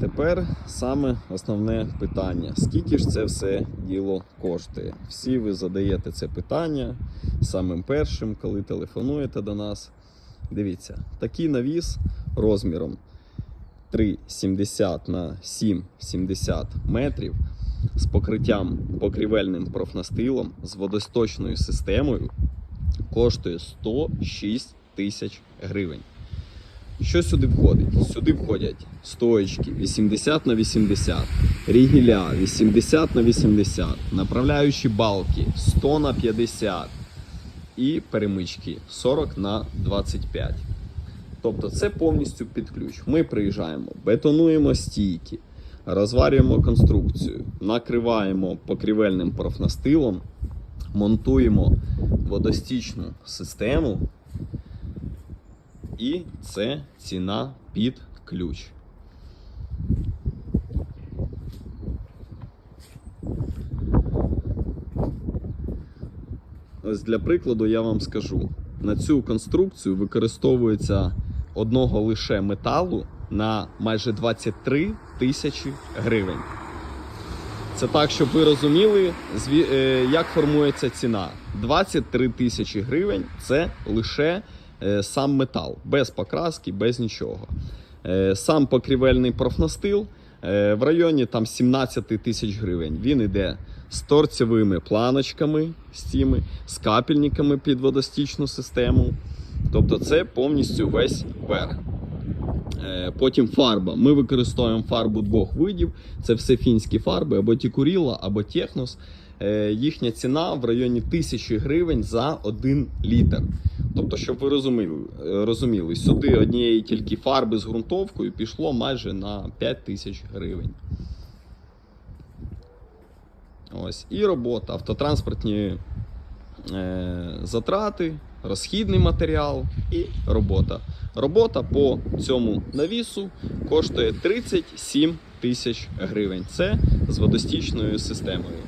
Тепер саме основне питання: скільки ж це все діло коштує? Всі ви задаєте це питання самим першим, коли телефонуєте до нас. Дивіться, такий навіс розміром 3,70 на 7,70 метрів з покриттям покрівельним профнастилом з водосточною системою коштує 106 тисяч гривень. Що сюди входить? Сюди входять стоечки 80 на 80, рігіля 80 на 80, направляючі балки 100 на 50 і перемички 40 на 25. Тобто це повністю під ключ. Ми приїжджаємо, бетонуємо стійки, розварюємо конструкцію, накриваємо покрівельним профнастилом, монтуємо водостічну систему. І це ціна під ключ. Ось для прикладу я вам скажу: на цю конструкцію використовується одного лише металу на майже 23 тисячі гривень. Це так, щоб ви розуміли, е, як формується ціна. 23 тисячі гривень це лише сам метал, без покраски, без нічого. Е, Сам покрівельний профнастил е, в районі там 17 тисяч гривень. Він іде з торцевими планочками, з цими, з капельниками під водостічну систему. Тобто це повністю весь верх. Е, Потім фарба. Ми використовуємо фарбу двох видів. Це все фінські фарби, або Тікуріла, або Технос. Е, Їхня ціна в районі 1000 гривень за 1 літр. Тобто, щоб ви розуміли, е, розуміли, сюди однієї тільки фарби з ґрунтовкою пішло майже на 5 тисяч гривень. Ось. І робота, автотранспортні е, затрати, розхідний матеріал і робота. Робота по цьому навісу коштує 37 тисяч гривень. Це з водостічною системою.